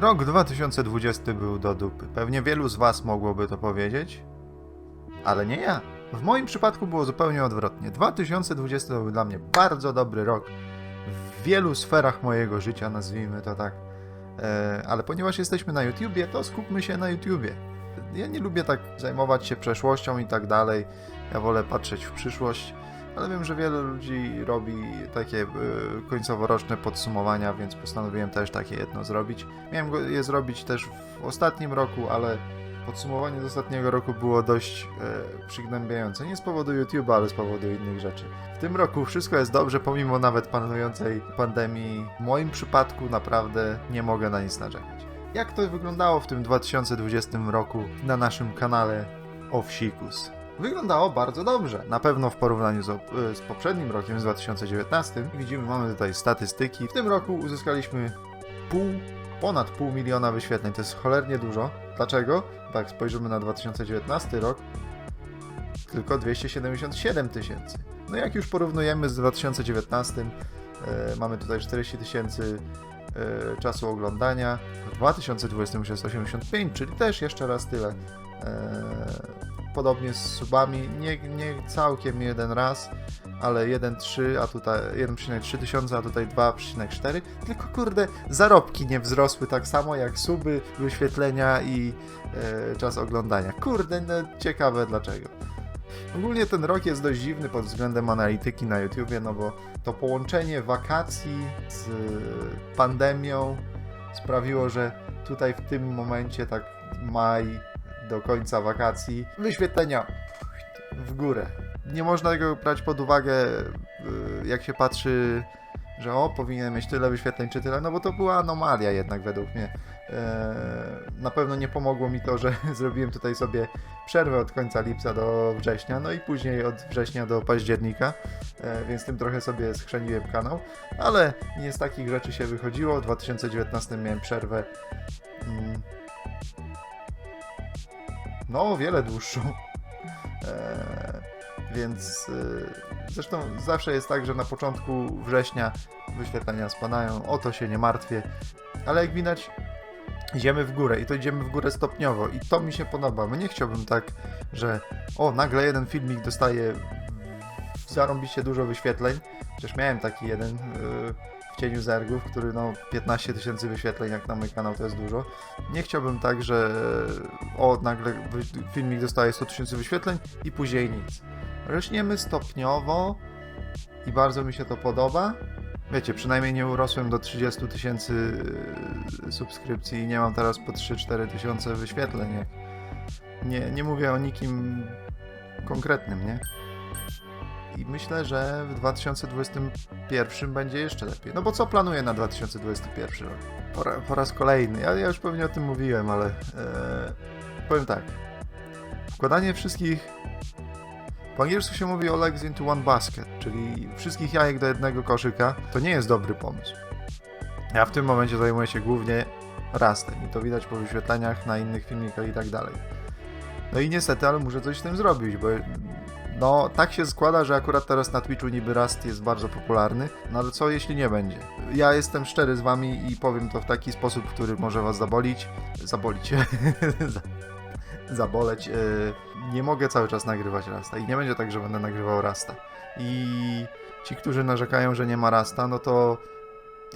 Rok 2020 był do dupy. Pewnie wielu z Was mogłoby to powiedzieć, ale nie ja. W moim przypadku było zupełnie odwrotnie. 2020 to był dla mnie bardzo dobry rok w wielu sferach mojego życia, nazwijmy to tak. E, ale ponieważ jesteśmy na YouTubie, to skupmy się na YouTubie. Ja nie lubię tak zajmować się przeszłością i tak dalej. Ja wolę patrzeć w przyszłość, ale wiem, że wiele ludzi robi takie e, końcoworoczne podsumowania, więc postanowiłem też takie jedno zrobić. Miałem je zrobić też w ostatnim roku, ale podsumowanie z ostatniego roku było dość e, przygnębiające. Nie z powodu YouTube'a, ale z powodu innych rzeczy. W tym roku wszystko jest dobrze, pomimo nawet panującej pandemii. W moim przypadku naprawdę nie mogę na nic narzekać. Jak to wyglądało w tym 2020 roku na naszym kanale Owsikus? Wyglądało bardzo dobrze. Na pewno w porównaniu z, op- z poprzednim rokiem, z 2019. Widzimy, mamy tutaj statystyki. W tym roku uzyskaliśmy pół, ponad pół miliona wyświetleń. To jest cholernie dużo. Dlaczego? Tak, spojrzymy na 2019 rok. Tylko 277 tysięcy. No jak już porównujemy z 2019, e, mamy tutaj 40 tysięcy e, czasu oglądania. W 2020 już jest 85, czyli też jeszcze raz tyle. E, podobnie z subami, nie, nie całkiem jeden raz, ale 1,3, a tutaj 1,3 tysiąca, a tutaj 2,4. Tylko kurde, zarobki nie wzrosły tak samo jak suby, wyświetlenia i e, czas oglądania. Kurde, no ciekawe dlaczego. Ogólnie ten rok jest dość dziwny pod względem analityki na YouTubie, no bo to połączenie wakacji z pandemią sprawiło, że tutaj w tym momencie, tak maj do końca wakacji, wyświetlenia w górę. Nie można tego brać pod uwagę, y, jak się patrzy, że o, powinien mieć tyle wyświetleń czy tyle, no bo to była anomalia jednak według mnie. Eee, Na pewno nie pomogło mi to, że zrobiłem tutaj sobie przerwę od końca lipca do września, no i później od września do października, e, więc tym trochę sobie skrzeniłem kanał, ale nie z takich rzeczy się wychodziło. W 2019 miałem przerwę. No, o wiele dłuższą. E, więc e, zresztą zawsze jest tak, że na początku września wyświetlenia spadają, o to się nie martwię, ale jak widać, idziemy w górę i to idziemy w górę stopniowo i to mi się podoba. Bo nie chciałbym tak, że o, nagle jeden filmik dostaje zarąbiście dużo wyświetleń. Chociaż miałem taki jeden w cieniu zergów, który no 15 tysięcy wyświetleń jak na mój kanał to jest dużo. Nie chciałbym tak, że o, nagle filmik dostaje 100 tysięcy wyświetleń i później nic. Rośniemy stopniowo i bardzo mi się to podoba. Wiecie, przynajmniej nie urosłem do 30 tysięcy yy, subskrypcji i nie mam teraz po 3-4 tysiące wyświetleń. Nie, nie mówię o nikim konkretnym, nie? I myślę, że w 2021 będzie jeszcze lepiej. No bo co planuję na 2021 rok? Po, po raz kolejny. Ja, ja już pewnie o tym mówiłem, ale e, powiem tak. Wkładanie wszystkich. Po angielsku się mówi all eggs into one basket, czyli wszystkich jajek do jednego koszyka. To nie jest dobry pomysł. Ja w tym momencie zajmuję się głównie rastem i to widać po wyświetleniach na innych filmikach i tak dalej. No i niestety, ale muszę coś z tym zrobić, bo no tak się składa, że akurat teraz na Twitchu niby Rust jest bardzo popularny, no ale co jeśli nie będzie? Ja jestem szczery z wami i powiem to w taki sposób, który może was zabolić. Zabolić. Za- Zaboleć. Yy, Nie mogę cały czas nagrywać Rasta i nie będzie tak, że będę nagrywał Rasta. I ci, którzy narzekają, że nie ma Rasta, no to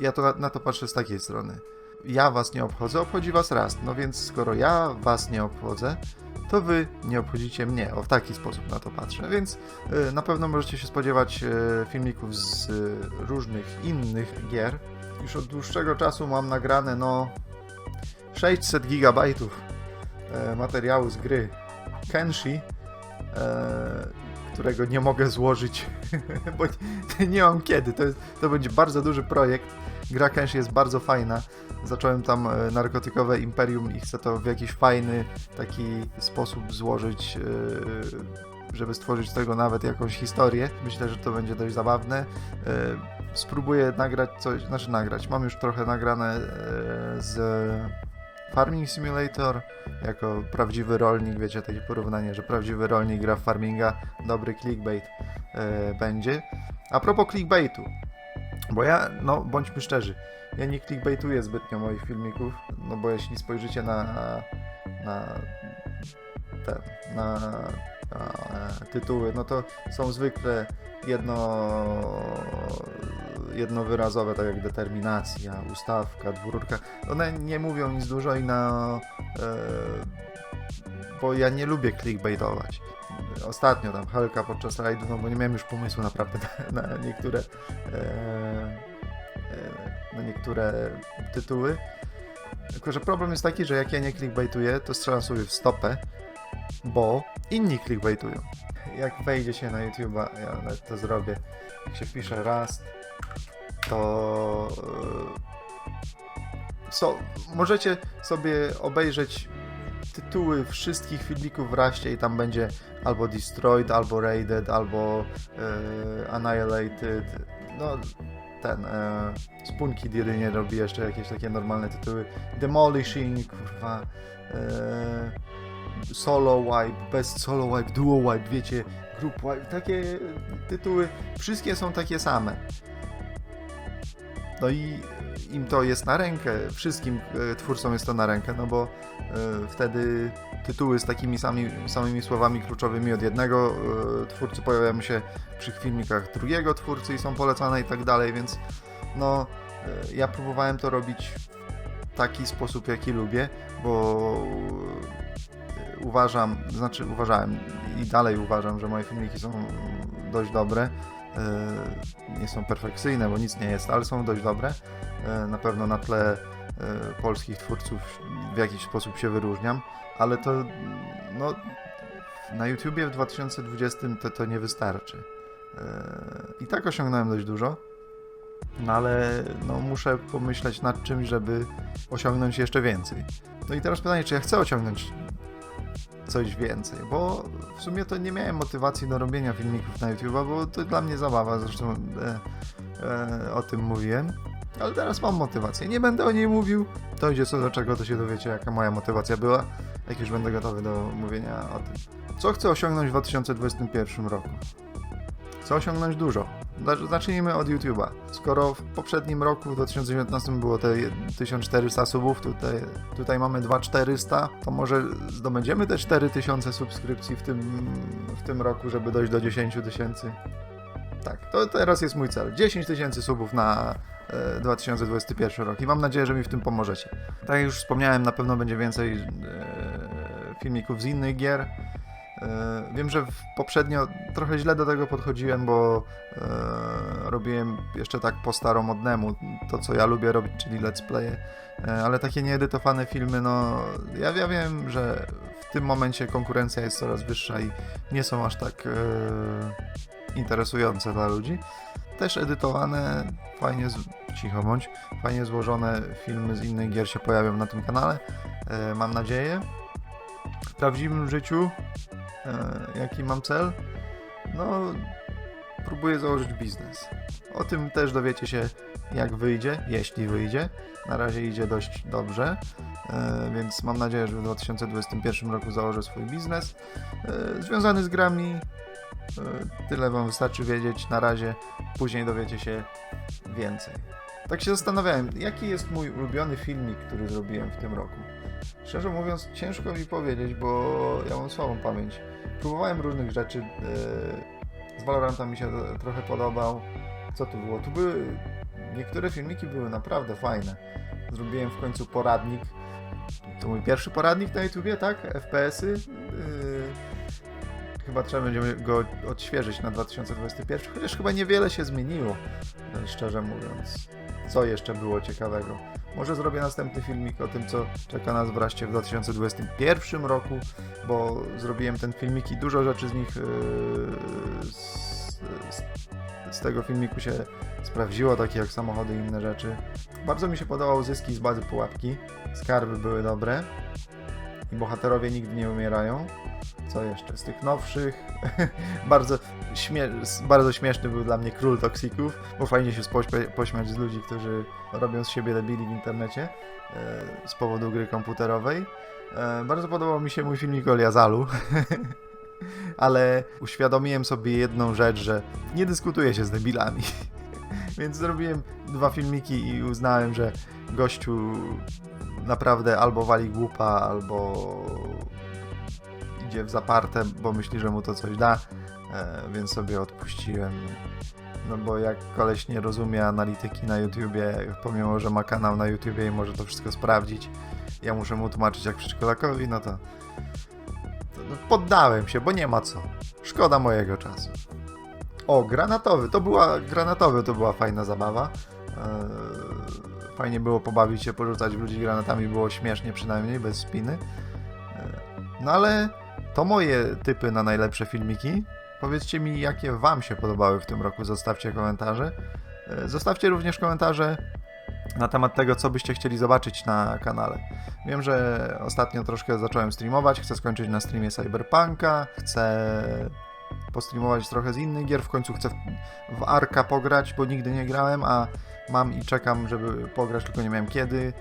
ja to na, na to patrzę z takiej strony. Ja was nie obchodzę, obchodzi was Rast. No więc skoro ja was nie obchodzę, to wy nie obchodzicie mnie. O, w taki sposób na to patrzę. Więc y, na pewno możecie się spodziewać y, filmików z y, różnych innych gier. Już od dłuższego czasu mam nagrane, no, 600 gigabajtów e, materiału z gry Kenshi, e, którego nie mogę złożyć, bo nie, nie mam kiedy. To, jest, to będzie bardzo duży projekt. Gra Kenshi jest bardzo fajna. Zacząłem tam e, narkotykowe imperium i chcę to w jakiś fajny taki sposób złożyć, e, żeby stworzyć z tego nawet jakąś historię. Myślę, że to będzie dość zabawne. E, Spróbuję nagrać coś, znaczy nagrać. Mam już trochę nagrane e, z Farming Simulator jako prawdziwy rolnik, wiecie, takie porównanie, że prawdziwy rolnik gra w farminga, dobry clickbait e, będzie. A propos clickbaitu, Bo ja, no bądźmy szczerzy, ja nie clickbaituję zbytnio moich filmików, no bo jeśli spojrzycie na, na ten, na, na tytuły, no to są zwykle jedno, jednowyrazowe, tak jak determinacja, ustawka, dwururka. One nie mówią nic dużo i na... E, bo ja nie lubię clickbaitować. Ostatnio tam Helka podczas rajdu, no bo nie miałem już pomysłu naprawdę na, na niektóre e, e, na niektóre tytuły. Tylko, że problem jest taki, że jak ja nie clickbaituję, to strzelam sobie w stopę, bo inni clickbaitują. Jak wejdzie się na YouTube'a, ja nawet to zrobię, jak się pisze Rust, to e, so, możecie sobie obejrzeć tytuły wszystkich filmików w Raście i tam będzie albo Destroyed, albo Raided, albo e, Annihilated, no ten, e, Spunkid jedynie robi jeszcze jakieś takie normalne tytuły, Demolishing, kurwa, e, Solo Wipe, Best Solo Wipe, Duo Wipe, wiecie, Group Wipe, takie tytuły, wszystkie są takie same. No i im to jest na rękę, wszystkim e, twórcom jest to na rękę, no bo e, wtedy tytuły z takimi sami, samymi słowami kluczowymi od jednego e, twórcy pojawiają się przy filmikach drugiego twórcy i są polecane i tak dalej, więc no ja próbowałem to robić w taki sposób, jaki lubię, bo uważam, znaczy uważałem i dalej uważam, że moje filmiki są dość dobre. E, Nie są perfekcyjne, bo nic nie jest, ale są dość dobre. E, Na pewno na tle e, polskich twórców w jakiś sposób się wyróżniam, ale to no, na YouTubie w 2020 to, to nie wystarczy. I tak osiągnąłem dość dużo, no ale no, muszę pomyśleć nad czymś, żeby osiągnąć jeszcze więcej. No i teraz pytanie, czy ja chcę osiągnąć coś więcej, bo w sumie to nie miałem motywacji do robienia filmików na YouTube, bo to dla mnie zabawa, zresztą e, e, o tym mówiłem. Ale teraz mam motywację. Nie będę o niej mówił. Dojdzie co do czego, to się dowiecie, jaka moja motywacja była, jak już będę gotowy do mówienia o tym. Co chcę osiągnąć w 2021 roku? Chcę osiągnąć dużo. Zacz- Zacznijmy od YouTube'a. Skoro w poprzednim roku, w 2019 było te 1400 subów, tutaj, tutaj mamy 2400, to może zdobędziemy te 4000 subskrypcji w tym, w tym roku, żeby dojść do 10 tysięcy. Tak, to teraz jest mój cel. 10 tysięcy subów na e, 2021 rok i mam nadzieję, że mi w tym pomożecie. Tak jak już wspomniałem, na pewno będzie więcej e, filmików z innych gier. E, Wiem, że poprzednio trochę źle do tego podchodziłem, bo e, robiłem jeszcze tak po staromodnemu to, co ja lubię robić, czyli let's playe, ale takie nieedytowane filmy, no ja, ja wiem, że w tym momencie konkurencja jest coraz wyższa i nie są aż tak e, interesujące dla ludzi. Też edytowane, fajnie, cicho bądź, fajnie złożone filmy z innych gier się pojawią na tym kanale, mam nadzieję. W prawdziwym życiu jaki mam cel? No, próbuję założyć biznes. O tym też dowiecie się, jak wyjdzie, jeśli wyjdzie. Na razie idzie dość dobrze, e, więc mam nadzieję, że w 2021 roku założę swój biznes e, związany z grami. E, Tyle Wam wystarczy wiedzieć na razie, później dowiecie się więcej. Tak się zastanawiałem, jaki jest mój ulubiony filmik, który zrobiłem w tym roku. Szczerze mówiąc, ciężko mi powiedzieć, bo ja mam słabą pamięć. Próbowałem różnych rzeczy. yy, Z Valoranta mi się trochę podobał. Co tu było? Tu były. Niektóre filmiki były naprawdę fajne. Zrobiłem w końcu poradnik. To mój pierwszy poradnik na YouTubie, tak? FPS-y. Yy, Chyba trzeba będzie go odświeżyć na 2021, chociaż chyba niewiele się zmieniło, yy, szczerze mówiąc. Co jeszcze było ciekawego? Może zrobię następny filmik o tym, co czeka nas wreszcie w 2021 roku, bo zrobiłem ten filmik i dużo rzeczy z nich yy, z, z, tego filmiku się sprawdziło, takie jak samochody i inne rzeczy. Bardzo mi się podobały zyski z bazy pułapki. Skarby były dobre. I bohaterowie nigdy nie umierają. Co jeszcze? Z tych nowszych. bardzo, śmie bardzo śmieszny był dla mnie król toksików, bo fajnie się pośmiać z ludzi, którzy robią z siebie debili w internecie e, z powodu gry komputerowej. E, bardzo podobał mi się mój filmik o Liazalu. Ale uświadomiłem sobie jedną rzecz, że nie dyskutuję się z debilami. Więc zrobiłem dwa filmiki i uznałem, że gościu naprawdę albo wali głupa, albo idzie w zaparte, bo myśli, że mu to coś da, e, więc sobie odpuściłem. No bo jak koleś nie rozumie analityki na YouTubie, pomimo, że ma kanał na YouTubie i może to wszystko sprawdzić, ja muszę mu tłumaczyć jak przedszkolakowi, no to, to no poddałem się, bo nie ma co. Szkoda mojego czasu. O, granatowy, to była, granatowy to była fajna zabawa. Eee, fajnie było pobawić się, porzucać w ludzi granatami, było śmiesznie przynajmniej, bez spiny. Eee, no ale to moje typy na najlepsze filmiki. Powiedzcie mi, jakie Wam się podobały w tym roku, zostawcie komentarze. Eee, Zostawcie również komentarze na temat tego, co byście chcieli zobaczyć na kanale. Wiem, że ostatnio troszkę zacząłem streamować, chcę skończyć na streamie Cyberpunka, chcę postreamować trochę z innych gier, w końcu chcę w, w Arka pograć, bo nigdy nie grałem, a mam i czekam, żeby pograć, tylko nie miałem kiedy.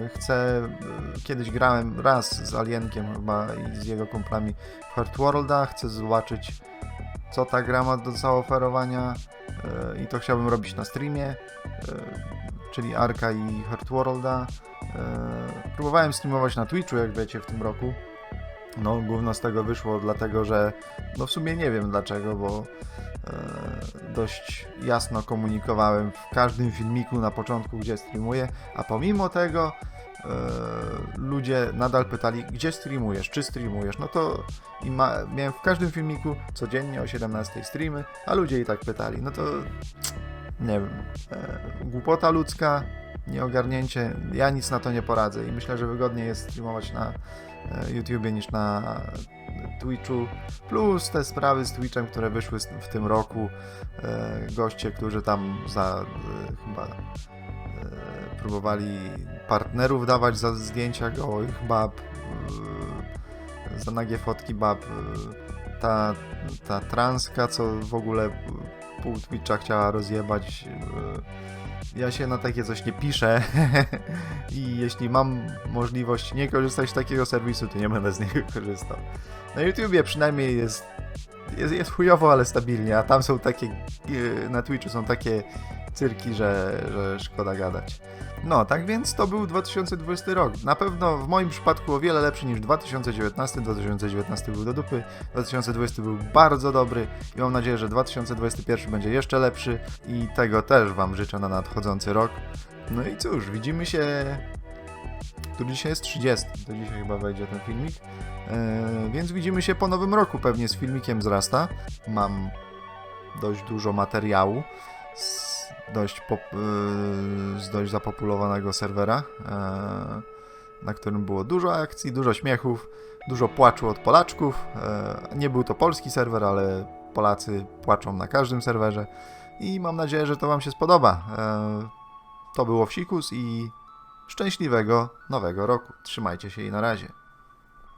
Yy, Chcę, yy, kiedyś grałem raz z Alienkiem chyba i z jego kumplami w Heart Worlda, chcę zobaczyć co ta gra ma do zaoferowania yy, i to chciałbym robić na streamie, czyli Arka i Heart Worlda. Yy, Próbowałem streamować na Twitchu, jak wiecie, w tym roku. No, główno z tego wyszło, dlatego że, no w sumie nie wiem dlaczego, bo e, dość jasno komunikowałem w każdym filmiku na początku, gdzie streamuję, a pomimo tego e, ludzie nadal pytali, gdzie streamujesz, czy streamujesz, no to i ma, miałem w każdym filmiku codziennie o 17 streamy, a ludzie i tak pytali, no to nie wiem, e, głupota ludzka, nieogarnięcie, ja nic na to nie poradzę i myślę, że wygodniej jest streamować na e, YouTubie niż na Twitchu, plus te sprawy z Twitchem, które wyszły w tym roku, e, goście, którzy tam za e, chyba próbowali partnerów dawać za zdjęcia gołych bab, za nagie fotki bab, ta, ta transka, co w ogóle pół Twitcha chciała rozjebać, ja się na takie coś nie piszę i jeśli mam możliwość nie korzystać z takiego serwisu, to nie będę z niego korzystał. Na YouTubie przynajmniej jest, jest, jest chujowo, ale stabilnie, a tam są takie, e, na Twitchu są takie cyrki, że, że szkoda gadać. No, tak więc to był 2020 rok. Na pewno w moim przypadku o wiele lepszy niż 2019. 2019 był do dupy, 2020 był bardzo dobry i mam nadzieję, że 2021 będzie jeszcze lepszy i tego też Wam życzę na nadchodzący rok. No i cóż, widzimy się. Tu dzisiaj jest 30, to dzisiaj chyba wejdzie ten filmik. Eee, więc widzimy się po nowym roku, pewnie z filmikiem z Rasta. Mam dość dużo materiału z dość, pop, yy, z dość zapopulowanego serwera, yy, na którym było dużo akcji, dużo śmiechów, dużo płaczu od Polaczków. Yy, nie był to polski serwer, ale Polacy płaczą na każdym serwerze i mam nadzieję, że to Wam się spodoba. To było Wsikus i szczęśliwego nowego roku. Trzymajcie się i na razie.